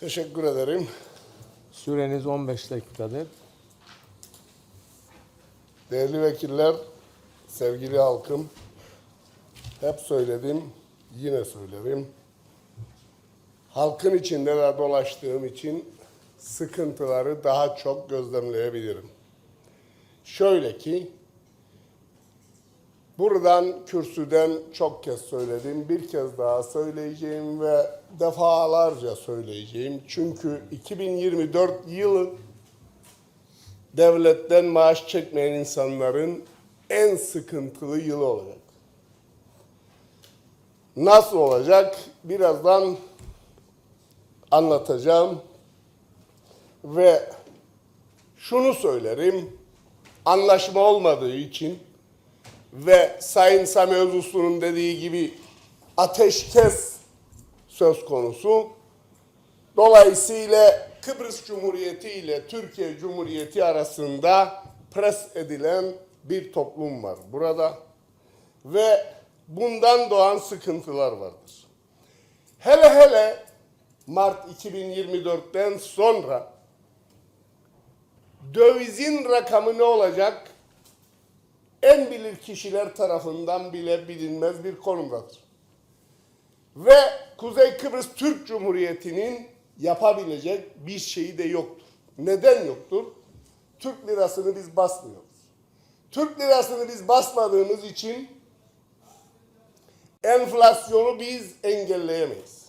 Teşekkür ederim. Süreniz 15 dakikadır. Değerli vekiller, sevgili halkım, hep söyledim, yine söylerim. Halkın içinde de dolaştığım için sıkıntıları daha çok gözlemleyebilirim. Şöyle ki, buradan kürsüden çok kez söyledim, bir kez daha söyleyeceğim ve defalarca söyleyeceğim. Çünkü 2024 yılı devletten maaş çekmeyen insanların en sıkıntılı yılı olacak. Nasıl olacak? Birazdan anlatacağım. Ve şunu söylerim. Anlaşma olmadığı için ve Sayın Sami Özuslu'nun dediği gibi ateşkes söz konusu. Dolayısıyla Kıbrıs Cumhuriyeti ile Türkiye Cumhuriyeti arasında pres edilen bir toplum var burada ve bundan doğan sıkıntılar vardır. Hele hele Mart 2024'ten sonra dövizin rakamı ne olacak? En bilir kişiler tarafından bile bilinmez bir konumdadır. Ve Kuzey Kıbrıs Türk Cumhuriyeti'nin yapabilecek bir şeyi de yoktur. Neden yoktur? Türk lirasını biz basmıyoruz. Türk lirasını biz basmadığımız için enflasyonu biz engelleyemeyiz.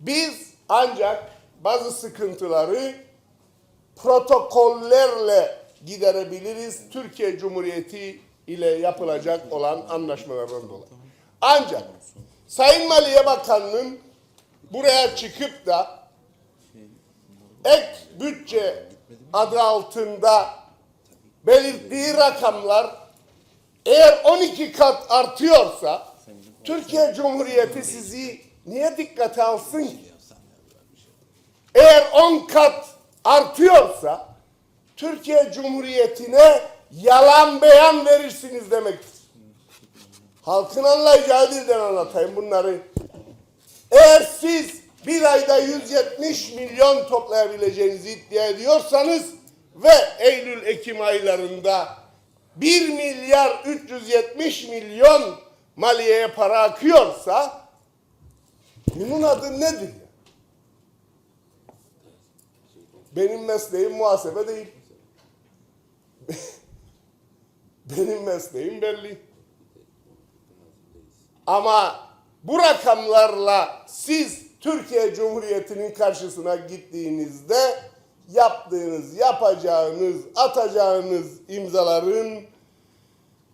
Biz ancak bazı sıkıntıları protokollerle giderebiliriz Türkiye Cumhuriyeti ile yapılacak olan anlaşmalardan dolayı. Ancak Sayın Maliye Bakanı'nın buraya çıkıp da ek bütçe adı altında belirttiği rakamlar eğer 12 kat artıyorsa Türkiye Cumhuriyeti sizi niye dikkate alsın? Eğer 10 kat artıyorsa Türkiye Cumhuriyeti'ne yalan beyan verirsiniz demektir. Halkın anlayacağı dilden anlatayım bunları. Eğer siz bir ayda 170 milyon toplayabileceğinizi iddia ediyorsanız ve Eylül-Ekim aylarında 1 milyar 370 milyon maliyeye para akıyorsa bunun adı nedir? Benim mesleğim muhasebe değil. Benim mesleğim belli. Ama bu rakamlarla siz Türkiye Cumhuriyeti'nin karşısına gittiğinizde yaptığınız, yapacağınız, atacağınız imzaların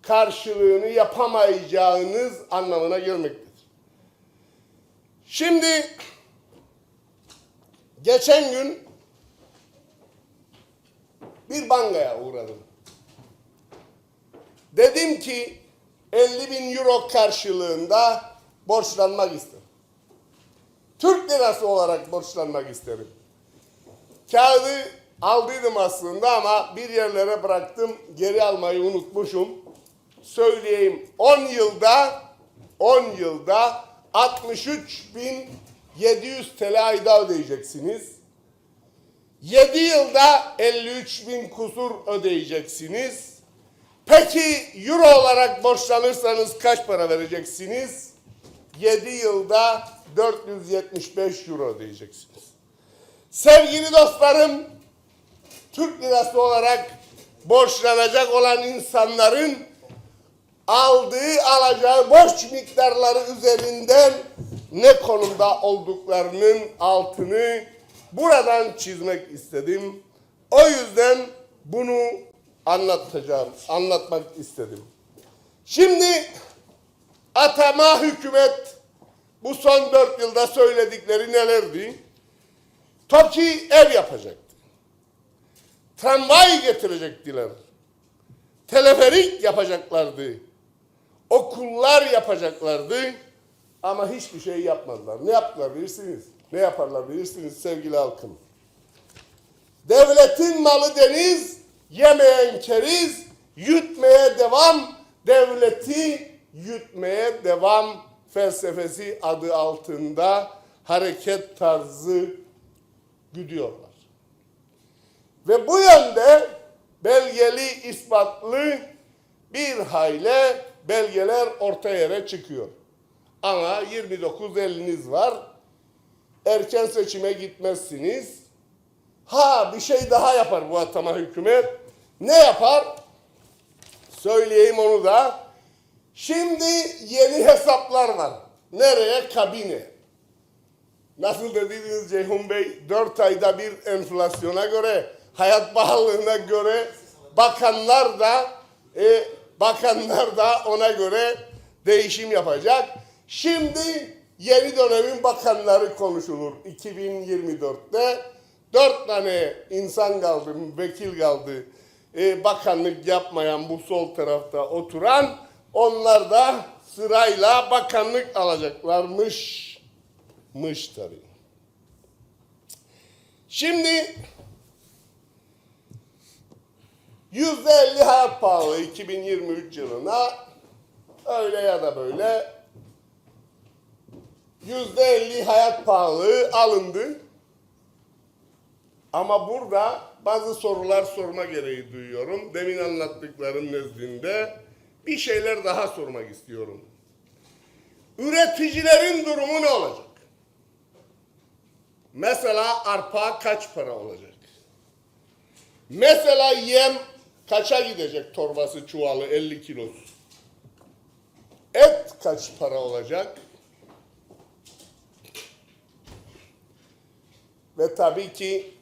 karşılığını yapamayacağınız anlamına gelmektedir. Şimdi geçen gün bir bankaya uğradım. Dedim ki 50 bin euro karşılığında borçlanmak isterim. Türk lirası olarak borçlanmak isterim. Kağıdı aldıydım aslında ama bir yerlere bıraktım. Geri almayı unutmuşum. Söyleyeyim 10 yılda 10 yılda 63.700 TL ayda ödeyeceksiniz. 7 yılda 53 bin kusur ödeyeceksiniz. Peki euro olarak borçlanırsanız kaç para vereceksiniz? 7 yılda 475 euro ödeyeceksiniz. Sevgili dostlarım, Türk lirası olarak borçlanacak olan insanların aldığı alacağı borç miktarları üzerinden ne konumda olduklarının altını buradan çizmek istedim. O yüzden bunu anlatacağım, anlatmak istedim. Şimdi atama hükümet bu son dört yılda söyledikleri nelerdi? TOKİ ev yapacaktı. Tramvay getirecektiler. Teleferik yapacaklardı. Okullar yapacaklardı. Ama hiçbir şey yapmadılar. Ne yaptılar bilirsiniz? Ne yaparlar bilirsiniz sevgili halkım? Devletin malı deniz, yemeyen keriz, yutmaya devam, devleti yutmaya devam felsefesi adı altında hareket tarzı güdüyorlar. Ve bu yönde belgeli, ispatlı bir hayli belgeler ortaya yere çıkıyor. Ama 29 eliniz var. Erken seçime gitmezsiniz. Ha bir şey daha yapar bu atama hükümet. Ne yapar? Söyleyeyim onu da. Şimdi yeni hesaplar var. Nereye? Kabine. Nasıl dediniz Ceyhun Bey? 4 ayda bir enflasyona göre, hayat pahalılığına göre bakanlar da e, bakanlar da ona göre değişim yapacak. Şimdi yeni dönemin bakanları konuşulur 2024'te. Dört tane insan kaldı, vekil kaldı. E, bakanlık yapmayan bu sol tarafta oturan onlar da sırayla bakanlık alacaklarmış. Mış tabii. Şimdi yüzde elli hayat pahalı 2023 yılına öyle ya da böyle yüzde elli hayat pahalı alındı. Ama burada bazı sorular sorma gereği duyuyorum. Demin anlattıklarım nezdinde bir şeyler daha sormak istiyorum. Üreticilerin durumu ne olacak? Mesela arpa kaç para olacak? Mesela yem kaça gidecek torbası çuvalı 50 kilosu? Et kaç para olacak? Ve tabii ki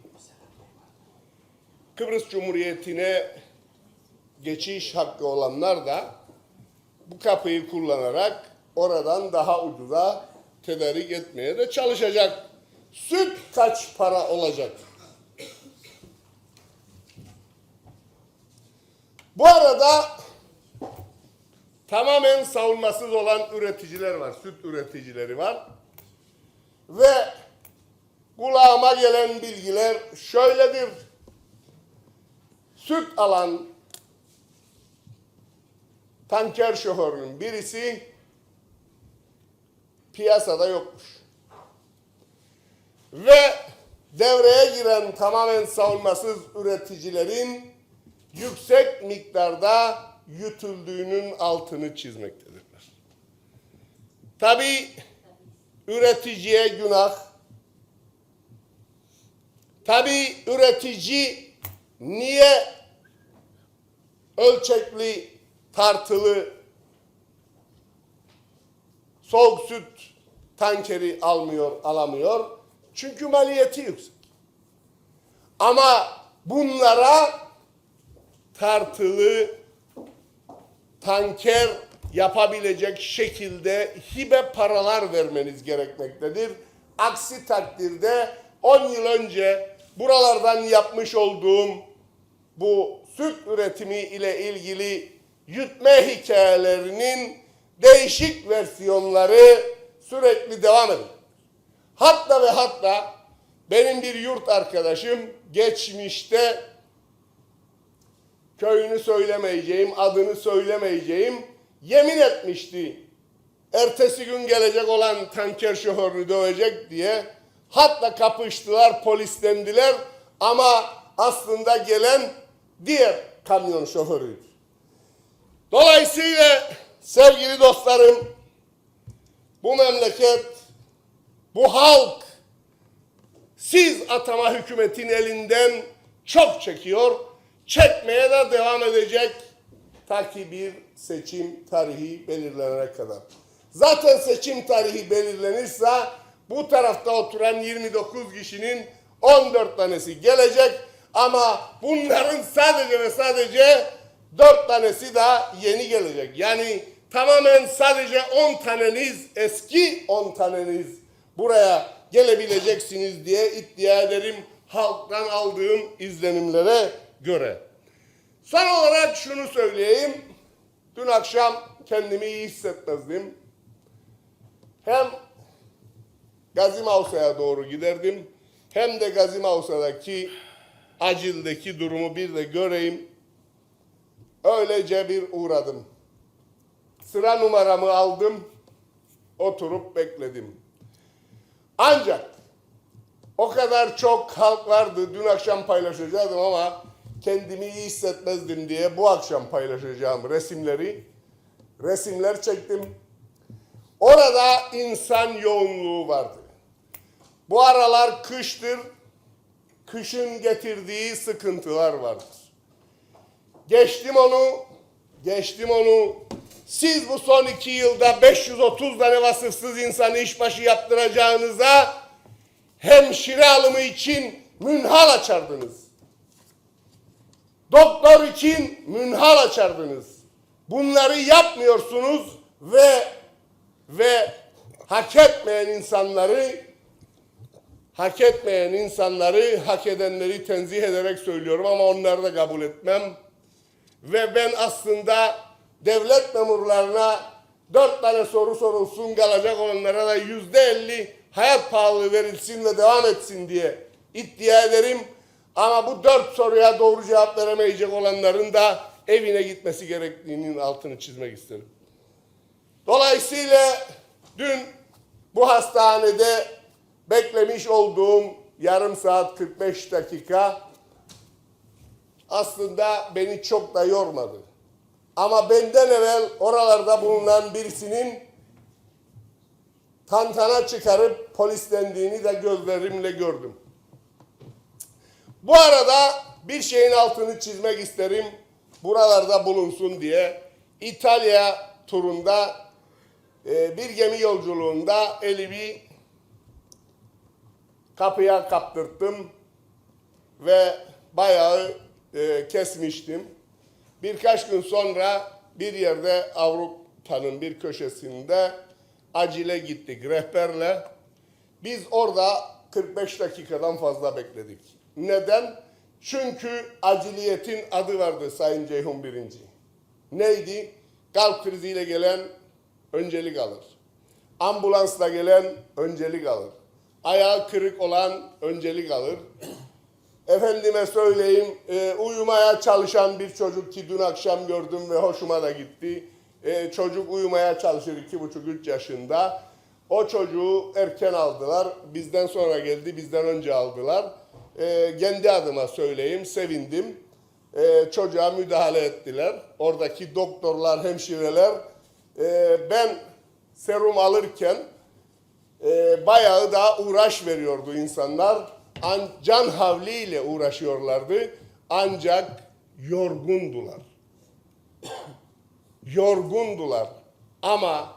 Kıbrıs Cumhuriyeti'ne geçiş hakkı olanlar da bu kapıyı kullanarak oradan daha ucuza tedarik etmeye de çalışacak. Süt kaç para olacak? Bu arada tamamen savunmasız olan üreticiler var. Süt üreticileri var. Ve kulağıma gelen bilgiler şöyledir. Süt alan tanker şoförünün birisi piyasada yokmuş. Ve devreye giren tamamen savunmasız üreticilerin yüksek miktarda yutulduğunun altını çizmektedirler. Tabi üreticiye günah. Tabi üretici niye ölçekli, tartılı soğuk süt tankeri almıyor, alamıyor? Çünkü maliyeti yüksek. Ama bunlara tartılı tanker yapabilecek şekilde hibe paralar vermeniz gerekmektedir. Aksi takdirde 10 yıl önce buralardan yapmış olduğum bu süt üretimi ile ilgili yütme hikayelerinin değişik versiyonları sürekli devam ediyor. Hatta ve hatta benim bir yurt arkadaşım geçmişte köyünü söylemeyeceğim, adını söylemeyeceğim yemin etmişti. Ertesi gün gelecek olan tanker şoförünü dövecek diye. Hatta kapıştılar, polislendiler ama aslında gelen diğer kamyon şoförüydü. Dolayısıyla sevgili dostlarım bu memleket, bu halk siz atama hükümetin elinden çok çekiyor. Çekmeye de devam edecek ta ki bir seçim tarihi belirlenene kadar. Zaten seçim tarihi belirlenirse bu tarafta oturan 29 kişinin 14 tanesi gelecek ama bunların sadece ve sadece 4 tanesi daha yeni gelecek. Yani tamamen sadece 10 taneniz eski 10 taneniz buraya gelebileceksiniz diye iddia ederim halktan aldığım izlenimlere göre. Son olarak şunu söyleyeyim. Dün akşam kendimi iyi hissetmezdim. Hem Gazi Mausa'ya doğru giderdim. Hem de Gazi Mausa'daki acildeki durumu bir de göreyim. Öylece bir uğradım. Sıra numaramı aldım. Oturup bekledim. Ancak o kadar çok halk vardı. Dün akşam paylaşacaktım ama kendimi iyi hissetmezdim diye bu akşam paylaşacağım resimleri. Resimler çektim. Orada insan yoğunluğu vardı. Bu aralar kıştır. Kışın getirdiği sıkıntılar vardır. Geçtim onu, geçtim onu. Siz bu son iki yılda 530 tane vasıfsız insanı işbaşı yaptıracağınıza hemşire alımı için münhal açardınız. Doktor için münhal açardınız. Bunları yapmıyorsunuz ve ve hak etmeyen insanları hak etmeyen insanları hak edenleri tenzih ederek söylüyorum ama onları da kabul etmem. Ve ben aslında devlet memurlarına dört tane soru sorulsun kalacak olanlara da yüzde elli hayat pahalılığı verilsin ve devam etsin diye iddia ederim. Ama bu dört soruya doğru cevap veremeyecek olanların da evine gitmesi gerektiğinin altını çizmek isterim. Dolayısıyla dün bu hastanede beklemiş olduğum yarım saat 45 dakika aslında beni çok da yormadı. Ama benden evvel oralarda bulunan birisinin tantana çıkarıp polislendiğini de gözlerimle gördüm. Bu arada bir şeyin altını çizmek isterim. Buralarda bulunsun diye. İtalya turunda e, bir gemi yolculuğunda elimi kapıya kaptırttım ve bayağı e, kesmiştim. Birkaç gün sonra bir yerde Avrupa'nın bir köşesinde acile gittik rehberle. Biz orada 45 dakikadan fazla bekledik. Neden? Çünkü aciliyetin adı vardı Sayın Ceyhun Birinci. Neydi? Kalp kriziyle gelen öncelik alır. Ambulansla gelen öncelik alır. Ayağı kırık olan öncelik alır. Efendime söyleyeyim, e, uyumaya çalışan bir çocuk ki dün akşam gördüm ve hoşuma da gitti. E, çocuk uyumaya çalışır iki buçuk üç yaşında. O çocuğu erken aldılar. Bizden sonra geldi, bizden önce aldılar. E, kendi adıma söyleyeyim, sevindim. E, çocuğa müdahale ettiler. Oradaki doktorlar, hemşireler. e, ben serum alırken e, bayağı da uğraş veriyordu insanlar. An, can havliyle uğraşıyorlardı. Ancak yorgundular. yorgundular. Ama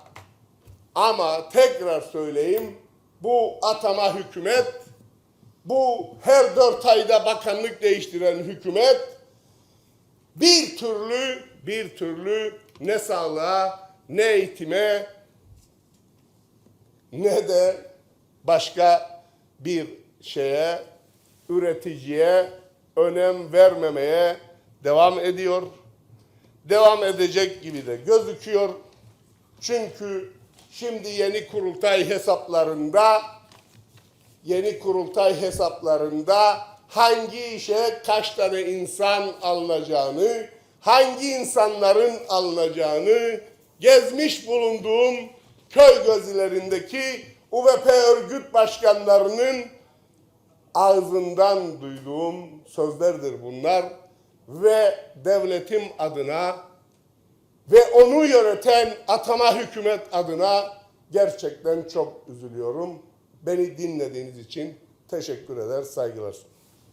ama tekrar söyleyeyim bu atama hükümet bu her dört ayda bakanlık değiştiren hükümet bir türlü bir türlü ne sağlığa ne eğitime ne de başka bir şeye, üreticiye önem vermemeye devam ediyor. Devam edecek gibi de gözüküyor. Çünkü şimdi yeni kurultay hesaplarında yeni kurultay hesaplarında hangi işe kaç tane insan alınacağını, hangi insanların alınacağını gezmiş bulunduğum köy gezilerindeki UVP örgüt başkanlarının ağzından duyduğum sözlerdir bunlar ve devletim adına ve onu yöneten atama hükümet adına gerçekten çok üzülüyorum. Beni dinlediğiniz için teşekkür eder, saygılar sunuyorum.